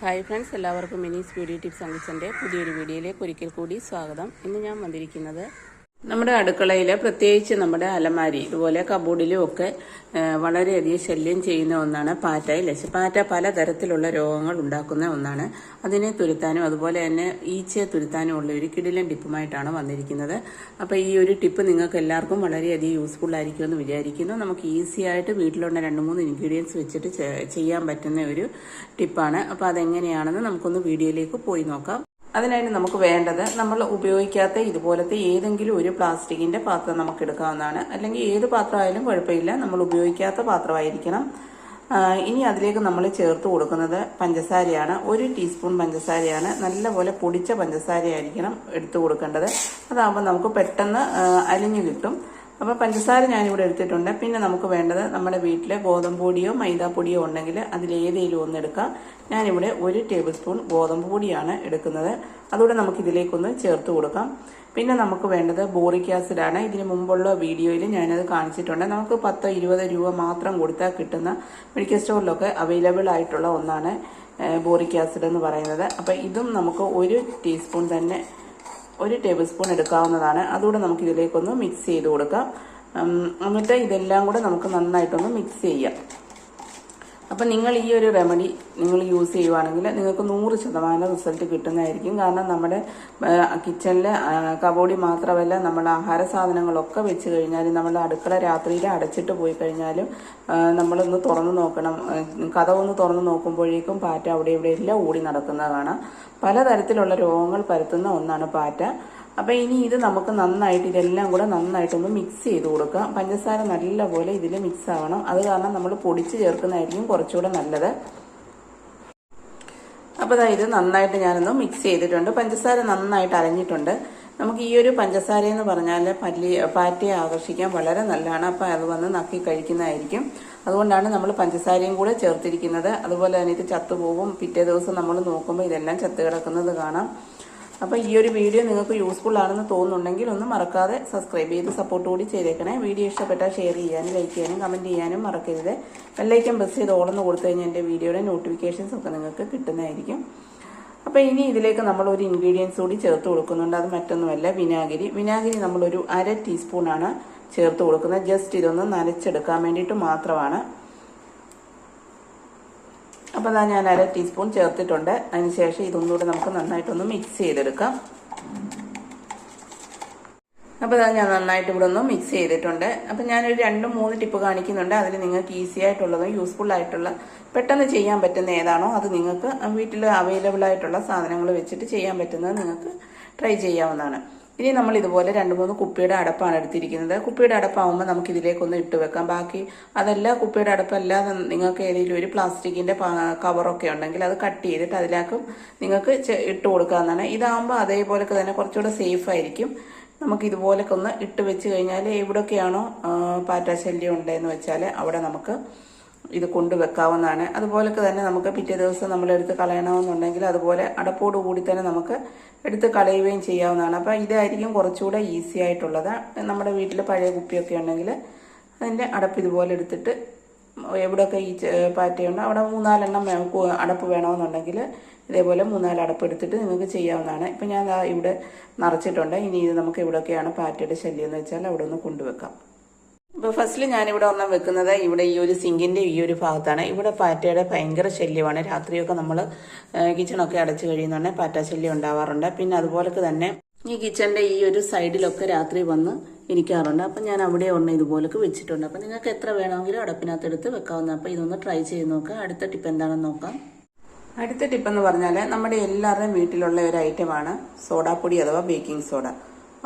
Hi friends എല്ലാവർക്കും മിനീസ് beauty tips അങ്കിച്ചന്റെ പുതിയൊരു വീഡിയോയിലേക്ക് ഒരിക്കൽ കൂടി സ്വാഗതം. ഇന്ന് ഞാൻ വന്നിരിക്കുന്നത് നമ്മുടെ അടുക്കളയിൽ പ്രത്യേകിച്ച് നമ്മുടെ അലമാരി ഇതുപോലെ കബോർഡിലും ഒക്കെ വളരെയധികം ശല്യം ചെയ്യുന്ന ഒന്നാണ് പാറ്റ ഇല്ലേ പാറ്റ പലതരത്തിലുള്ള രോഗങ്ങൾ ഉണ്ടാക്കുന്ന ഒന്നാണ്. അതിനെ തുരുത്താനും അതുപോലെ തന്നെ ഈച്ചയെ തുരുത്താനും ഉള്ള ഒരു കിടിലൻ ടിപ്പുമായിട്ടാണ് വന്നിരിക്കുന്നത്. അപ്പോൾ ഈ ഒരു ടിപ്പ് നിങ്ങൾക്ക് എല്ലാവർക്കും വളരെയധികം യൂസ്ഫുൾ ആയിരിക്കുമെന്ന് വിചാരിക്കുന്നു. നമുക്ക് ഈസി ആയിട്ട് വീട്ടിലുള്ള രണ്ട് മൂന്ന് ഇൻഗ്രീഡിയൻസ് വെച്ചിട്ട് ചെയ്യാൻ പറ്റുന്ന ഒരു ടിപ്പാണ്. അപ്പോൾ അതെങ്ങനെയാണെന്ന് നമുക്കൊന്ന് വീഡിയോയിലേക്ക് പോയി നോക്കാം. അതിനായിട്ട് നമുക്ക് വേണ്ടത്. നമ്മൾ ഉപയോഗിക്കാത്ത ഇതുപോലത്തെ ഏതെങ്കിലും ഒരു പ്ലാസ്റ്റിക്കിന്റെ പാത്രം നമുക്ക് എടുക്കാവുന്നതാണ്. അല്ലെങ്കിൽ ഏത് പാത്രമായാലും കുഴപ്പമില്ല. നമ്മൾ ഉപയോഗിക്കാത്ത പാത്രമായിരിക്കണം. ഇനി അതിലേക്ക് നമ്മൾ ചേർത്ത് കൊടുക്കുന്നത് പഞ്ചസാരയാണ്. ഒരു ടീസ്പൂൺ പഞ്ചസാരയാണ്. നല്ലപോലെ പൊടിച്ച പഞ്ചസാരയായിരിക്കണം എടുത്തു കൊടുക്കേണ്ടത്. അതാകുമ്പോൾ നമുക്ക് പെട്ടെന്ന് അലിഞ്ഞു കിട്ടും. അപ്പോൾ പഞ്ചസാര ഞാനിവിടെ എടുത്തിട്ടുണ്ട്. പിന്നെ നമുക്ക് വേണ്ടത് നമ്മുടെ വീട്ടിലെ ഗോതമ്പ് പൊടിയോ ഉണ്ടെങ്കിൽ അതിലേതെങ്കിലും ഒന്ന് എടുക്കാം. ഞാനിവിടെ ഒരു ടേബിൾ സ്പൂൺ ഗോതമ്പ് പൊടിയാണ് എടുക്കുന്നത്. അതുകൂടെ നമുക്ക് ഇതിലേക്കൊന്ന് ചേർത്ത് കൊടുക്കാം. പിന്നെ നമുക്ക് വേണ്ടത് ബോറിക് ആസിഡാണ്. ഇതിന് മുമ്പുള്ള വീഡിയോയിൽ ഞാനത് കാണിച്ചിട്ടുണ്ട്. നമുക്ക് പത്തോ ഇരുപത് രൂപ മാത്രം കൊടുത്താൽ കിട്ടുന്ന മെഡിക്കൽ സ്റ്റോറിലൊക്കെ അവൈലബിൾ ആയിട്ടുള്ള ഒന്നാണ് ബോറിക് ആസിഡ് എന്ന് പറയുന്നത്. അപ്പോൾ ഇതും നമുക്ക് ഒരു ടീസ്പൂൺ തന്നെ ഒരു ടേബിൾ സ്പൂൺ എടുക്കാവുന്നതാണ്. അതുകൂടെ നമുക്ക് ഇതിലേക്കൊന്ന് മിക്സ് ചെയ്ത് കൊടുക്കാം. എന്നിട്ട് ഇതെല്ലാം കൂടെ നമുക്ക് നന്നായിട്ടൊന്ന് മിക്സ് ചെയ്യാം. അപ്പം നിങ്ങൾ ഈ ഒരു റെമഡി നിങ്ങൾ യൂസ് ചെയ്യുവാണെങ്കിൽ നിങ്ങൾക്ക് നൂറ് ശതമാനം റിസൾട്ട് കിട്ടുന്നതായിരിക്കും. കാരണം നമ്മുടെ കിച്ചണിൽ കബോഡി മാത്രമല്ല നമ്മുടെ ആഹാര സാധനങ്ങളൊക്കെ വെച്ച് കഴിഞ്ഞാൽ നമ്മുടെ അടുക്കള രാത്രിയിൽ അടച്ചിട്ട് പോയി കഴിഞ്ഞാലും നമ്മളൊന്ന് തുറന്നു നോക്കണം. കഥവൊന്ന് തുറന്നു നോക്കുമ്പോഴേക്കും പാറ്റ അവിടെ ഇവിടെ എല്ലാം ഓടി നടക്കുന്നതാണ്. പലതരത്തിലുള്ള രോഗങ്ങൾ പരത്തുന്ന ഒന്നാണ് പാറ്റ. അപ്പൊ ഇനി ഇത് നമുക്ക് നന്നായിട്ട് ഇതെല്ലാം കൂടെ നന്നായിട്ടൊന്ന് മിക്സ് ചെയ്ത് കൊടുക്കാം. പഞ്ചസാര നല്ലപോലെ ഇതിൽ മിക്സ് ആവണം. അത് കാരണം നമ്മൾ പൊടിച്ച് ചേർക്കുന്നതായിരിക്കും കുറച്ചുകൂടെ നല്ലത്. അപ്പോൾ ഇത് നന്നായിട്ട് ഞാനൊന്ന് മിക്സ് ചെയ്തിട്ടുണ്ട്. പഞ്ചസാര നന്നായിട്ട് അരഞ്ഞിട്ടുണ്ട്. നമുക്ക് ഈ ഒരു പഞ്ചസാര എന്ന് പറഞ്ഞാൽ പല്ലി പാറ്റയെ ആകർഷിക്കാൻ വളരെ നല്ലതാണ്. അപ്പോൾ അത് വന്ന് നക്കി കഴിക്കുന്നതായിരിക്കും. അതുകൊണ്ടാണ് നമ്മൾ പഞ്ചസാരയും കൂടെ ചേർത്തിരിക്കുന്നത്. അതുപോലെ തന്നെ ഇത് ചത്തുപോകും പിറ്റേ ദിവസം നമ്മൾ നോക്കുമ്പോൾ ഇതെല്ലാം ചത്ത് കിടക്കുന്നത് കാണാം. അപ്പോൾ ഈ ഒരു വീഡിയോ നിങ്ങൾക്ക് യൂസ്ഫുൾ ആണെന്ന് തോന്നുന്നുണ്ടെങ്കിൽ ഒന്ന് മറക്കാതെ സബ്സ്ക്രൈബ് ചെയ്ത് സപ്പോർട്ട് കൂടി ചെയ്തേക്കണേ. വീഡിയോ ഇഷ്ടപ്പെട്ടാൽ ഷെയർ ചെയ്യാനും ലൈക്ക് ചെയ്യാനും കമന്റ് ചെയ്യാനും മറക്കരുത്. ബെല്ലൈക്കൻ പ്രസ് ചെയ്ത് ഓളെന്ന് കൊടുത്തു കഴിഞ്ഞാൽ എന്റെ വീഡിയോയുടെ നോട്ടിഫിക്കേഷൻസ് ഒക്കെ നിങ്ങൾക്ക് കിട്ടുന്നതായിരിക്കും. അപ്പോൾ ഇനി ഇതിലേക്ക് നമ്മൾ ഒരു ഇൻഗ്രീഡിയൻസ് കൂടി ചേർത്ത് കൊടുക്കുന്നുണ്ട്. അത് മറ്റൊന്നുമല്ല വിനാഗിരി. വിനാഗിരി നമ്മളൊരു അര ടീസ്പൂണാണ് ചേർത്ത് കൊടുക്കുന്നത്. ജസ്റ്റ് ഇതൊന്ന് നനച്ചെടുക്കാൻ വേണ്ടിയിട്ട് മാത്രമാണ്. അപ്പോൾ അതാ ഞാൻ അര ടീസ്പൂൺ ചേർത്തിട്ടുണ്ട്. അതിനുശേഷം ഇതൊന്നുകൂടെ നമുക്ക് നന്നായിട്ടൊന്ന് മിക്സ് ചെയ്തെടുക്കാം. അപ്പോൾ ഞാൻ നന്നായിട്ട് ഇവിടെ ഒന്ന് മിക്സ് ചെയ്തിട്ടുണ്ട്. അപ്പം ഞാനൊരു രണ്ട് മൂന്ന് ടിപ്പ് കാണിക്കുന്നുണ്ട്. അതിൽ നിങ്ങൾക്ക് ഈസി ആയിട്ടുള്ളതും യൂസ്ഫുൾ ആയിട്ടുള്ള പെട്ടെന്ന് ചെയ്യാൻ പറ്റുന്ന ഏതാണോ അത് നിങ്ങൾക്ക് വീട്ടിൽ അവൈലബിൾ ആയിട്ടുള്ള സാധനങ്ങൾ വെച്ചിട്ട് ചെയ്യാൻ പറ്റുന്നത് നിങ്ങൾക്ക് ട്രൈ ചെയ്യാവുന്നതാണ്. ഇനി നമ്മൾ ഇതുപോലെ രണ്ട് മൂന്ന് കുപ്പിയുടെ അടപ്പാണ് എടുത്തിരിക്കുന്നത്. കുപ്പിയുടെ അടപ്പാവുമ്പോൾ നമുക്ക് ഇതിലേക്കൊന്ന് ഇട്ട് വെക്കാം. ബാക്കി അതല്ല കുപ്പിയുടെ അടപ്പല്ല നിങ്ങൾക്ക് ഏതെങ്കിലും ഒരു പ്ലാസ്റ്റിക്കിന്റെ കവറൊക്കെ ഉണ്ടെങ്കിൽ അത് കട്ട് ചെയ്തിട്ട് അതിലേക്കും നിങ്ങൾക്ക് ഇട്ട് കൊടുക്കാവുന്നതാണ്. ഇതാകുമ്പോൾ അതേപോലൊക്കെ തന്നെ കുറച്ചുകൂടെ സേഫ് ആയിരിക്കും നമുക്ക് ഇതുപോലൊക്കെ ഒന്ന് ഇട്ട് വെച്ച് കഴിഞ്ഞാൽ എവിടെയൊക്കെയാണോ പാറ്റാശല്യം ഉണ്ടെന്ന് വെച്ചാൽ അവിടെ നമുക്ക് ഇത് കൊണ്ടുവെക്കാവുന്നതാണ്. അതുപോലൊക്കെ തന്നെ നമുക്ക് പിറ്റേ ദിവസം നമ്മൾ എടുത്ത് കളയണമെന്നുണ്ടെങ്കിൽ അതുപോലെ അടപ്പോട് കൂടി തന്നെ നമുക്ക് എടുത്ത് കളയുകയും ചെയ്യാവുന്നതാണ്. അപ്പോൾ ഇതായിരിക്കും കുറച്ചുകൂടെ ഈസി ആയിട്ടുള്ളത്. നമ്മുടെ വീട്ടിൽ പഴയ കുപ്പിയൊക്കെ ഉണ്ടെങ്കിൽ അതിന്റെ അടപ്പ് ഇതുപോലെ എടുത്തിട്ട് എവിടെയൊക്കെ ഈ പാറ്റയുണ്ടോ അവിടെ മൂന്നാലെണ്ണം അടപ്പ് വേണമെന്നുണ്ടെങ്കിൽ ഇതേപോലെ മൂന്നാൽ അടപ്പ് എടുത്തിട്ട് നിങ്ങൾക്ക് ചെയ്യാവുന്നതാണ്. ഇപ്പം ഞാൻ ഇവിടെ നിറച്ചിട്ടുണ്ട്. ഇനി ഇത് നമുക്ക് എവിടെയൊക്കെയാണ് പാറ്റയുടെ ശല്യം എന്ന് വെച്ചാൽ അവിടെ ഒന്ന് കൊണ്ടുവെക്കാം. ഇപ്പോൾ ഫസ്റ്റിൽ ഞാനിവിടെ ഒരെണ്ണം വെക്കുന്നത് ഇവിടെ ഈ ഒരു സിങ്കിന്റെ ഈ ഒരു ഭാഗത്താണ്. ഇവിടെ പാറ്റയുടെ ഭയങ്കര ശല്യമാണ്. രാത്രിയൊക്കെ നമ്മൾ കിച്ചണൊക്കെ അടച്ചു കഴിയുന്നുണ്ടെങ്കിൽ പാറ്റ ശല്യം ഉണ്ടാവാറുണ്ട്. പിന്നെ അതുപോലൊക്കെ തന്നെ ഈ കിച്ചന്റെ ഈ ഒരു സൈഡിലൊക്കെ രാത്രി വന്ന് ഇരിക്കാറുണ്ട്. അപ്പം ഞാൻ അവിടെ ഒരെണ്ണം ഇതുപോലൊക്കെ വെച്ചിട്ടുണ്ട്. അപ്പം നിങ്ങൾക്ക് എത്ര വേണമെങ്കിലും അടപ്പിനകത്തെടുത്ത് വെക്കാവുന്ന അപ്പോൾ ഇതൊന്ന് ട്രൈ ചെയ്ത് നോക്കാം. അടുത്ത ടിപ്പ് എന്താണെന്ന് നോക്കാം. അടുത്ത ടിപ്പ് എന്ന് പറഞ്ഞാൽ നമ്മുടെ എല്ലാവരുടെയും വീട്ടിലുള്ള ഒരു ഐറ്റമാണ് സോഡാപ്പൊടി അഥവാ ബേക്കിംഗ് സോഡ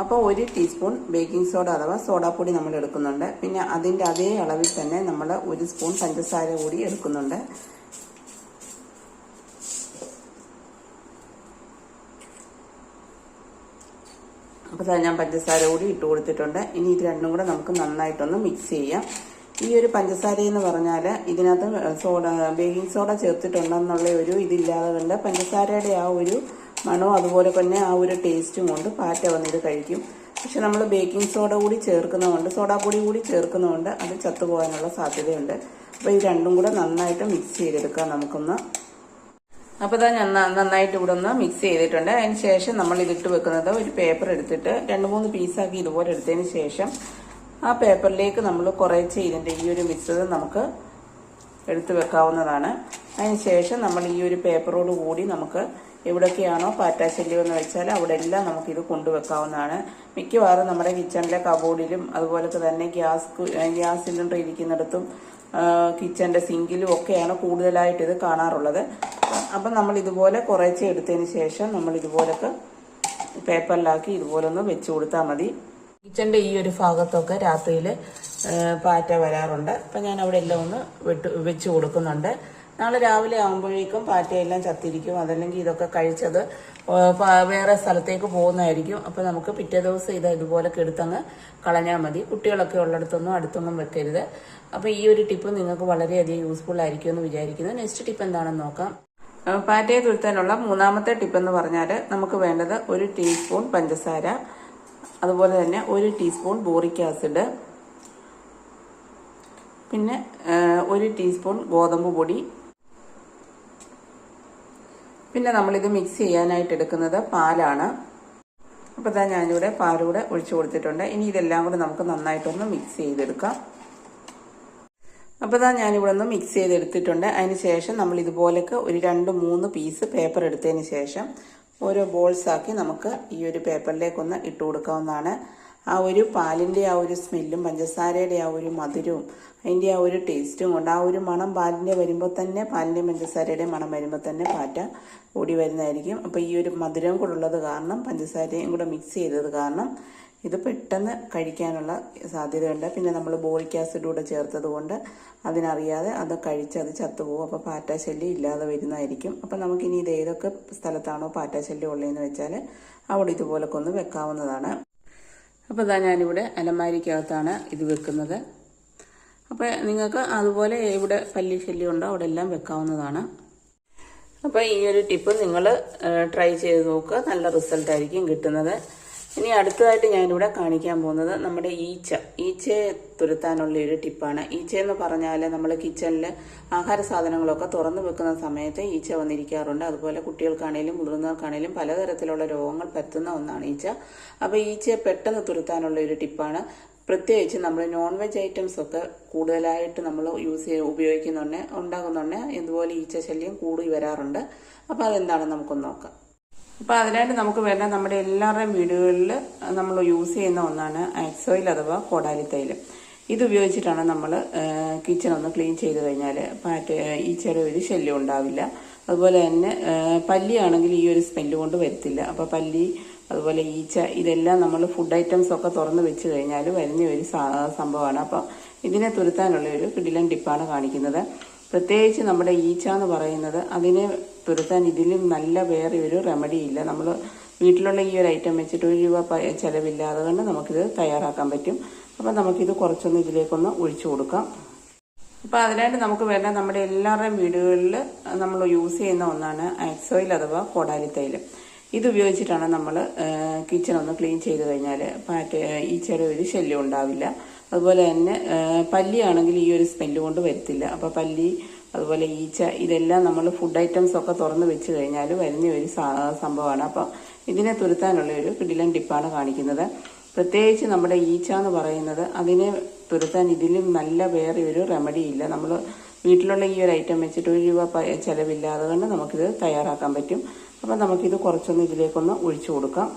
അപ്പോൾ ഒരു ടീസ്പൂൺ ബേക്കിംഗ് സോഡ അഥവാ സോഡാപ്പൊടി നമ്മൾ എടുക്കുന്നുണ്ട്. പിന്നെ അതിന്റെ അതേ അളവിൽ തന്നെ നമ്മൾ ഒരു സ്പൂൺ പഞ്ചസാര കൂടി എടുക്കുന്നുണ്ട്. അപ്പോൾ ഞാൻ പഞ്ചസാര കൂടി ഇട്ട് കൊടുത്തിട്ടുണ്ട്. ഇനി ഇത് രണ്ടും കൂടെ നമുക്ക് നന്നായിട്ടൊന്ന് മിക്സ് ചെയ്യാം. ഈ ഒരു പഞ്ചസാര എന്ന് പറഞ്ഞാൽ ഇതിനകത്ത് സോഡ ബേക്കിംഗ് സോഡ ചേർത്തിട്ടുണ്ടെന്നുള്ള ഒരു ഇതില്ലാതെ കൊണ്ട് പഞ്ചസാരയുടെ ആ ഒരു മണവും അതുപോലെ തന്നെ ആ ഒരു ടേസ്റ്റും കൊണ്ട് പാറ്റ വന്നിത് കഴിക്കും. പക്ഷെ നമ്മൾ ബേക്കിംഗ് സോഡ കൂടി ചേർക്കുന്നതുകൊണ്ട് സോഡാപ്പൊടി കൂടി ചേർക്കുന്നതുകൊണ്ട് അത് ചത്തുപോകാനുള്ള സാധ്യതയുണ്ട്. അപ്പോൾ ഇത് രണ്ടും കൂടെ നന്നായിട്ട് മിക്സ് ചെയ്തെടുക്കാം നമുക്കൊന്ന്. അപ്പോൾ ഇതാ ഞാൻ നന്നായിട്ട് ഇവിടെ ഒന്ന് മിക്സ് ചെയ്തിട്ടുണ്ട്. അതിന് ശേഷം നമ്മൾ ഇതിട്ട് വെക്കുന്നത് ഒരു പേപ്പർ എടുത്തിട്ട് രണ്ട് മൂന്ന് പീസാക്കി ഇതുപോലെ എടുത്തതിന് ശേഷം ആ പേപ്പറിലേക്ക് നമ്മൾ കുറേച്ച് ഇതിന്റെ ഈ ഒരു മിശ്രിതം നമുക്ക് എടുത്തു വെക്കാവുന്നതാണ്. അതിന് ശേഷം നമ്മൾ ഈ ഒരു പേപ്പറോട് കൂടി നമുക്ക് എവിടൊക്കെയാണോ പാറ്റാശല്യം എന്ന് വെച്ചാൽ അവിടെ എല്ലാം നമുക്കിത് കൊണ്ടുവെക്കാവുന്നതാണ്. മിക്കവാറും നമ്മുടെ കിച്ചണിലെ കബോർഡിലും അതുപോലെ തന്നെ ഗ്യാസ് ഗ്യാസ് സിലിണ്ടർ ഇരിക്കുന്നിടത്തും കിച്ചന്റെ സിങ്കിലും ഒക്കെയാണ് കൂടുതലായിട്ട് ഇത് കാണാറുള്ളത്. അപ്പം നമ്മൾ ഇതുപോലെ കുറേശ്ശെ എടുത്തതിന് ശേഷം നമ്മൾ ഇതുപോലൊക്കെ പേപ്പറിലാക്കി ഇതുപോലെ ഒന്ന് വെച്ച് കൊടുത്താൽ മതി. കിച്ചന്റെ ഈ ഒരു ഭാഗത്തൊക്കെ രാത്രിയിൽ പാറ്റ വരാറുണ്ട്. അപ്പം ഞാൻ അവിടെ എല്ലാം ഒന്ന് വെട്ട് വെച്ച് കൊടുക്കുന്നുണ്ട്. നാളെ രാവിലെ ആകുമ്പോഴേക്കും പാറ്റയെല്ലാം ചത്തിരിക്കും. അതല്ലെങ്കിൽ ഇതൊക്കെ കഴിച്ചത് വേറെ സ്ഥലത്തേക്ക് പോകുന്നതായിരിക്കും. അപ്പോൾ നമുക്ക് പിറ്റേ ദിവസം ഇത് ഇതുപോലെ കെടുത്തങ്ങ് കളഞ്ഞാൽ മതി. കുട്ടികളൊക്കെ ഉള്ളിടത്തൊന്നും അടുത്തൊന്നും വെക്കരുത്. അപ്പോൾ ഈ ഒരു ടിപ്പ് നിങ്ങൾക്ക് വളരെയധികം യൂസ്ഫുൾ ആയിരിക്കും എന്ന് വിചാരിക്കുന്നു. നെക്സ്റ്റ് ടിപ്പ് എന്താണെന്ന് നോക്കാം. പാറ്റയെ തുരുത്താനുള്ള മൂന്നാമത്തെ ടിപ്പ് എന്ന് പറഞ്ഞാൽ നമുക്ക് വേണ്ടത് ഒരു ടീസ്പൂൺ പഞ്ചസാര അതുപോലെ തന്നെ ഒരു ടീസ്പൂൺ ബോറിക് ആസിഡ് പിന്നെ ഒരു ടീസ്പൂൺ ഗോതമ്പ് പൊടി പിന്നെ നമ്മളിത് മിക്സ് ചെയ്യാനായിട്ട് എടുക്കുന്നത് പാലാണ്. അപ്പോൾ ഇതാ ഞാനിവിടെ പാലൂടെ ഒഴിച്ചു കൊടുത്തിട്ടുണ്ട്. ഇനി ഇതെല്ലാം കൂടെ നമുക്ക് നന്നായിട്ടൊന്ന് മിക്സ് ചെയ്തെടുക്കാം. അപ്പോൾ ഇതാ ഞാനിവിടെ ഒന്ന് മിക്സ് ചെയ്തെടുത്തിട്ടുണ്ട്. അതിന് ശേഷം നമ്മൾ ഇതുപോലൊക്കെ ഒരു രണ്ട് മൂന്ന് പീസ് പേപ്പർ എടുത്തതിന് ശേഷം ഓരോ ബോൾസാക്കി നമുക്ക് ഈ ഒരു പേപ്പറിലേക്കൊന്ന് ഇട്ട് കൊടുക്കാവുന്നതാണ് ആ ഒരു പാലിന്റെ ആ ഒരു സ്മെല്ലും പഞ്ചസാരയുടെ ആ ഒരു മധുരവും അതിന്റെ ആ ഒരു ടേസ്റ്റും കൊണ്ട് ആ ഒരു മണം പാലിന്റെ വരുമ്പോൾ തന്നെ പാലിന്റെയും പഞ്ചസാരയുടെയും മണം വരുമ്പോൾ തന്നെ പാറ്റ ഓടി വരുന്നതായിരിക്കും. അപ്പോൾ ഈ ഒരു മധുരം കൂടെ ഉള്ളത് കാരണം പഞ്ചസാരയും കൂടെ മിക്സ് ചെയ്തത് കാരണം ഇത് പെട്ടെന്ന് കഴിക്കാനുള്ള സാധ്യതയുണ്ട്. പിന്നെ നമ്മൾ ബോളിക് ആസിഡ് കൂടെ ചേർത്തത് കൊണ്ട് അതിനറിയാതെ അത് കഴിച്ച് അത് ചത്തുപോകും. അപ്പോൾ പാറ്റാശല്യം ഇല്ലാതെ വരുന്നതായിരിക്കും. അപ്പോൾ നമുക്കിനി ഇത് ഏതൊക്കെ സ്ഥലത്താണോ പാറ്റാശല്യം ഉള്ളതെന്ന് വെച്ചാൽ അവിടെ ഇതുപോലൊക്കെ ഒന്ന് വെക്കാവുന്നതാണ്. അപ്പോൾ ഇതാ ഞാനിവിടെ അലമാരിക്കകത്താണ് ഇത് വെക്കുന്നത്. അപ്പോൾ നിങ്ങൾക്ക് അതുപോലെ ഇവിടെ പല്ലി ശല്യം ഉണ്ടോ അവിടെ എല്ലാം വെക്കാവുന്നതാണ്. അപ്പോൾ ഈ ഒരു ടിപ്പ് നിങ്ങൾ ട്രൈ ചെയ്ത് നോക്കുക. നല്ല റിസൾട്ടായിരിക്കും കിട്ടുന്നത്. ഇനി അടുത്തതായിട്ട് ഞാനിവിടെ കാണിക്കാൻ പോകുന്നത് നമ്മുടെ ഈച്ച. ഈച്ചയെ തുരത്താനുള്ള ഒരു ടിപ്പാണ്. ഈച്ച എന്ന് പറഞ്ഞാൽ നമ്മൾ കിച്ചണിൽ ആഹാര സാധനങ്ങളൊക്കെ തുറന്നു വെക്കുന്ന സമയത്ത് ഈച്ച വന്നിരിക്കാറുണ്ട്. അതുപോലെ കുട്ടികൾക്കാണേലും മുതിർന്നവർക്കാണേലും പലതരത്തിലുള്ള രോഗങ്ങൾ പറ്റുന്ന ഒന്നാണ് ഈച്ച. അപ്പോൾ ഈച്ചയെ പെട്ടെന്ന് തുരുത്താനുള്ള ഒരു ടിപ്പാണ്. പ്രത്യേകിച്ച് നമ്മൾ നോൺ വെജ് ഐറ്റംസ് ഒക്കെ കൂടുതലായിട്ട് നമ്മൾ യൂസ് ചെയ്ത് ഉപയോഗിക്കുന്നുണ്ട് ഉണ്ടാകുന്നുണ്ട് ഇതുപോലെ ഈച്ച ശല്യം കൂടി വരാറുണ്ട്. അപ്പോൾ അതെന്താണെന്ന് നമുക്കൊന്ന് നോക്കാം. അപ്പോൾ അതിനായിട്ട് നമുക്ക് വേണ്ട നമ്മുടെ എല്ലാവരുടെയും വീടുകളിൽ നമ്മൾ യൂസ് ചെയ്യുന്ന ഒന്നാണ് ആക്സോയിൽ അഥവാ കോടാലി തൈലം ഇത് ഉപയോഗിച്ചിട്ടാണ് നമ്മൾ കിച്ചൺ ഒന്ന് ക്ലീൻ ചെയ്ത് കഴിഞ്ഞാൽ പാറ്റ ഈച്ചയുടെ ഒരു ശല്യം ഉണ്ടാവില്ല. അതുപോലെ തന്നെ പല്ലിയാണെങ്കിൽ ഈ ഒരു സ്മെല്ല് കൊണ്ട് വരത്തില്ല. അപ്പോൾ പല്ലി അതുപോലെ ഈച്ച ഇതെല്ലാം നമ്മൾ ഫുഡ് ഐറ്റംസ് ഒക്കെ തുറന്ന് വെച്ച് കഴിഞ്ഞാൽ വരുന്ന ഒരു സംഭവമാണ്. അപ്പോൾ ഇതിനെ തുരുത്താനുള്ള ഒരു കിടിലൻ ടിപ്പാണ് കാണിക്കുന്നത്. പ്രത്യേകിച്ച് നമ്മുടെ ഈച്ച എന്ന് പറയുന്നത് അതിനെ തുരത്താൻ ഇതിലും നല്ല വേറെ ഒരു റെമഡി ഇല്ല. നമ്മൾ വീട്ടിലുള്ള ഈ ഒരു ഐറ്റം വെച്ചിട്ട് ഒരു രൂപ ചിലവില്ലാതെ കൊണ്ട് നമുക്കിത് തയ്യാറാക്കാൻ പറ്റും. അപ്പം നമുക്കിത് കുറച്ചൊന്ന് ഇതിലേക്കൊന്ന് ഒഴിച്ചു കൊടുക്കാം. അപ്പോൾ അതിനായിട്ട് നമുക്ക് വേണ്ട നമ്മുടെ എല്ലാവരുടെയും വീടുകളിൽ നമ്മൾ യൂസ് ചെയ്യുന്ന ഒന്നാണ് ആക്സോയിൽ അഥവാ കോടാലി തൈലം ഇത് ഉപയോഗിച്ചിട്ടാണ് നമ്മൾ കിച്ചൺ ഒന്ന് ക്ലീൻ ചെയ്ത് കഴിഞ്ഞാൽ പാറ്റ ഈച്ചയുടെ ഒരു ശല്യം ഉണ്ടാവില്ല. അതുപോലെ തന്നെ പല്ലിയാണെങ്കിൽ ഈ ഒരു സ്മെല്ല് കൊണ്ട് വരത്തില്ല. അപ്പോൾ പല്ലി അതുപോലെ ഈച്ച ഇതെല്ലാം നമ്മൾ ഫുഡ് ഐറ്റംസ് ഒക്കെ തുറന്ന് വെച്ച് കഴിഞ്ഞാൽ വരുന്ന ഒരു സംഭവമാണ്. അപ്പോൾ ഇതിനെ തുരുത്താനുള്ള ഒരു കിടിലൻ ടിപ്പാണ് കാണിക്കുന്നത്. പ്രത്യേകിച്ച് നമ്മുടെ ഈച്ച എന്ന് പറയുന്നത് അതിനെ തുരുത്താൻ ഇതിലും നല്ല വേറെ ഒരു റെമഡി ഇല്ല. നമ്മൾ വീട്ടിലുള്ള ഈ ഒരു ഐറ്റം വെച്ചിട്ട് ഒരു രൂപ ചിലവില്ലാതെ തന്നെ നമുക്കിത് തയ്യാറാക്കാൻ പറ്റും. അപ്പം നമുക്കിത് കുറച്ചൊന്ന് ഇതിലേക്കൊന്ന് ഒഴിച്ചു കൊടുക്കാം.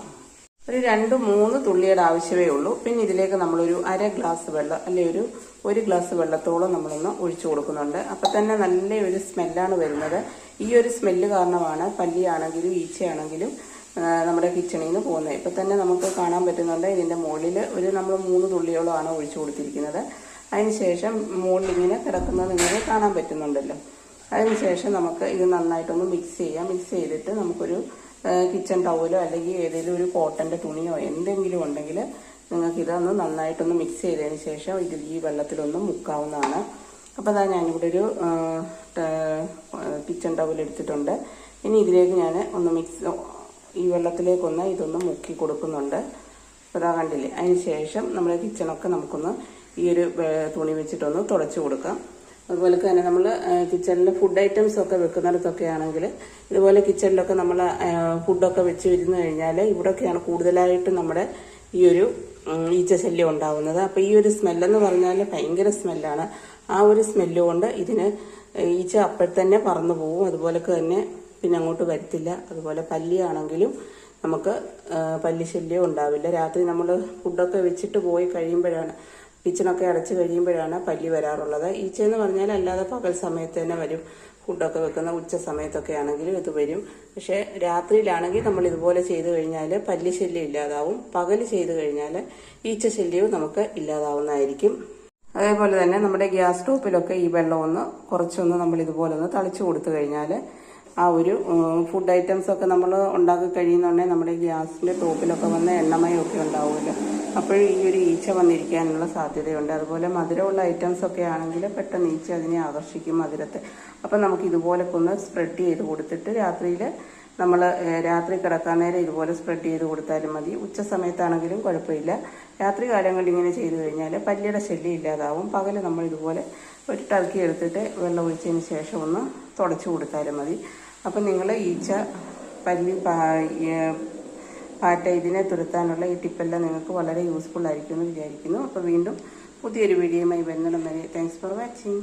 ഒരു രണ്ട് മൂന്ന് തുള്ളിയുടെ ആവശ്യമേ ഉള്ളൂ. പിന്നെ ഇതിലേക്ക് നമ്മളൊരു അര ഗ്ലാസ് വെള്ളം അല്ലെ ഒരു ഒരു ഗ്ലാസ് വെള്ളത്തോളം നമ്മളൊന്ന് ഒഴിച്ചു കൊടുക്കുന്നുണ്ട്. അപ്പം തന്നെ നല്ല ഒരു സ്മെല്ലാണ് വരുന്നത്. ഈ ഒരു സ്മെല്ല് കാരണമാണ് പല്ലിയാണെങ്കിലും ഈച്ചയാണെങ്കിലും നമ്മുടെ കിച്ചണിൽ നിന്ന് പോകുന്നത്. ഇപ്പം തന്നെ നമുക്ക് കാണാൻ പറ്റുന്നുണ്ട് ഇതിന്റെ മുകളിൽ ഒരു നമ്മൾ മൂന്ന് തുള്ളിയോളമാണ് ഒഴിച്ചു കൊടുത്തിരിക്കുന്നത്. അതിനുശേഷം മുകളിൽ ഇങ്ങനെ കിടക്കുന്നത് ഇങ്ങനെ കാണാൻ പറ്റുന്നുണ്ടല്ലോ. അതിനുശേഷം നമുക്ക് ഇത് നന്നായിട്ടൊന്ന് മിക്സ് ചെയ്യാം. മിക്സ് ചെയ്തിട്ട് നമുക്കൊരു കിച്ചൺ ടവലോ അല്ലെങ്കിൽ ഏതെങ്കിലും ഒരു കോട്ടന്റെ തുണിയോ എന്തെങ്കിലും ഉണ്ടെങ്കിൽ നിങ്ങൾക്ക് ഇതൊന്ന് നന്നായിട്ടൊന്ന് മിക്സ് ചെയ്തതിന് ശേഷം ഇത് ഈ വെള്ളത്തിലൊന്ന് മുക്കാവുന്നതാണ്. അപ്പോൾ അതാ ഞാനിവിടെ ഒരു കിച്ചൺ ടവൽ എടുത്തിട്ടുണ്ട്. ഇനി ഇതിലേക്ക് ഞാൻ ഒന്ന് മിക്സ് ഈ വെള്ളത്തിലേക്കൊന്ന് ഇതൊന്ന് മുക്കി കൊടുക്കുന്നുണ്ട്. അപ്പോൾ അതാ കണ്ടില്ലേ? അതിന് ശേഷം നമ്മുടെ കിച്ചണൊക്കെ നമുക്കൊന്ന് ഈ ഒരു തുണി വെച്ചിട്ടൊന്ന് തുടച്ചു കൊടുക്കാം. അതുപോലെ തന്നെ നമ്മൾ കിച്ചണിൽ ഫുഡ് ഐറ്റംസ് ഒക്കെ വെക്കുന്നിടത്തൊക്കെ ആണെങ്കിൽ ഇതുപോലെ കിച്ചണിലൊക്കെ നമ്മൾ ഫുഡൊക്കെ വെച്ച് ഇരുന്ന് കഴിഞ്ഞാൽ ഇവിടെയൊക്കെയാണ് കൂടുതലായിട്ട് നമ്മുടെ ഈ ഒരു ഈച്ചശല്യം ഈച്ച ശല്യം ഉണ്ടാവുന്നത്. അപ്പോൾ ഈ ഒരു സ്മെല്ലെന്ന് പറഞ്ഞാൽ ഭയങ്കര സ്മെല്ലാണ് ആ ഒരു സ്മെല്ല് കൊണ്ട് ഇതിന് ഈച്ച അപ്പോഴത്തന്നെ പറന്നു പോകും അതുപോലെ തന്നെ പിന്നെ അങ്ങോട്ട് വരത്തില്ല. അതുപോലെ പല്ലിയാണെങ്കിലും നമുക്ക് പല്ലി ശല്യം ഉണ്ടാവില്ല. രാത്രി നമ്മൾ ഫുഡൊക്കെ വെച്ചിട്ട് പോയി കഴിയുമ്പോഴാണ് കിച്ചണൊക്കെ അടച്ചു കഴിയുമ്പോഴാണ് പല്ലി വരാറുള്ളത്. ഈച്ച എന്ന് പറഞ്ഞാൽ അല്ലാതെ പകൽ സമയത്ത് തന്നെ വരും. ഫുഡൊക്കെ വെക്കുന്ന ഉച്ച സമയത്തൊക്കെ ആണെങ്കിലും ഇത് വരും. പക്ഷേ രാത്രിയിലാണെങ്കിൽ നമ്മൾ ഇതുപോലെ ചെയ്തു കഴിഞ്ഞാൽ പല്ലി ശല്യം ഇല്ലാതാവും. പകൽ ചെയ്തു കഴിഞ്ഞാൽ ഈച്ച ശല്യവും നമുക്ക് ഇല്ലാതാവുന്നതായിരിക്കും. അതേപോലെ തന്നെ നമ്മുടെ ഗ്യാസ് സ്റ്റോപ്പിലൊക്കെ ഈ വെള്ളം ഒന്ന് കുറച്ചൊന്ന് നമ്മൾ ഇതുപോലെ ഒന്ന് തളിച്ചു കൊടുത്തു കഴിഞ്ഞാൽ ആ ഒരു ഫുഡ് ഐറ്റംസ് ഒക്കെ നമ്മൾ ഉണ്ടാക്കി കഴിയുന്നുണ്ടെങ്കിൽ നമ്മുടെ ഗ്യാസിന്റെ ടോപ്പിലൊക്കെ വന്ന എണ്ണമയമൊക്കെ ഉണ്ടാവുമല്ലോ. അപ്പോൾ ഈ ഒരു ഈച്ച വന്നിരിക്കാനുള്ള സാധ്യതയുണ്ട്. അതുപോലെ മധുരമുള്ള ഐറ്റംസ് ഒക്കെ ആണെങ്കിൽ പെട്ടെന്ന് ഈച്ച അതിനെ ആകർഷിക്കും മധുരത്തെ. അപ്പം നമുക്ക് ഇതുപോലൊക്കെ ഒന്ന് സ്പ്രെഡ് ചെയ്ത് കൊടുത്തിട്ട് രാത്രിയിൽ നമ്മൾ രാത്രി കിടക്കാൻ നേരം ഇതുപോലെ സ്പ്രെഡ് ചെയ്ത് കൊടുത്താലും മതി. ഉച്ച സമയത്താണെങ്കിലും കുഴപ്പമില്ല. രാത്രി കാലങ്ങളിൽ ഇങ്ങനെ ചെയ്തു കഴിഞ്ഞാൽ പല്ലിയുടെ ശല്യം ഇല്ലാതാവും. പകൽ നമ്മൾ ഇതുപോലെ ഒരു ടർക്കി എടുത്തിട്ട് വെള്ളം ഒഴിച്ചതിന് ശേഷം ഒന്ന് തുടച്ചു കൊടുത്താലും മതി. അപ്പം നിങ്ങൾ ഈച്ച പല്ലി പാറ്റ ഇതിനെ തുരത്താനുള്ള ഈ ടിപ്പെല്ലാം നിങ്ങൾക്ക് വളരെ യൂസ്ഫുൾ ആയിരിക്കും എന്ന് വിചാരിക്കുന്നു. അപ്പോൾ വീണ്ടും പുതിയൊരു വീഡിയോയുമായി വരുന്നിടം വരെ. Thanks for watching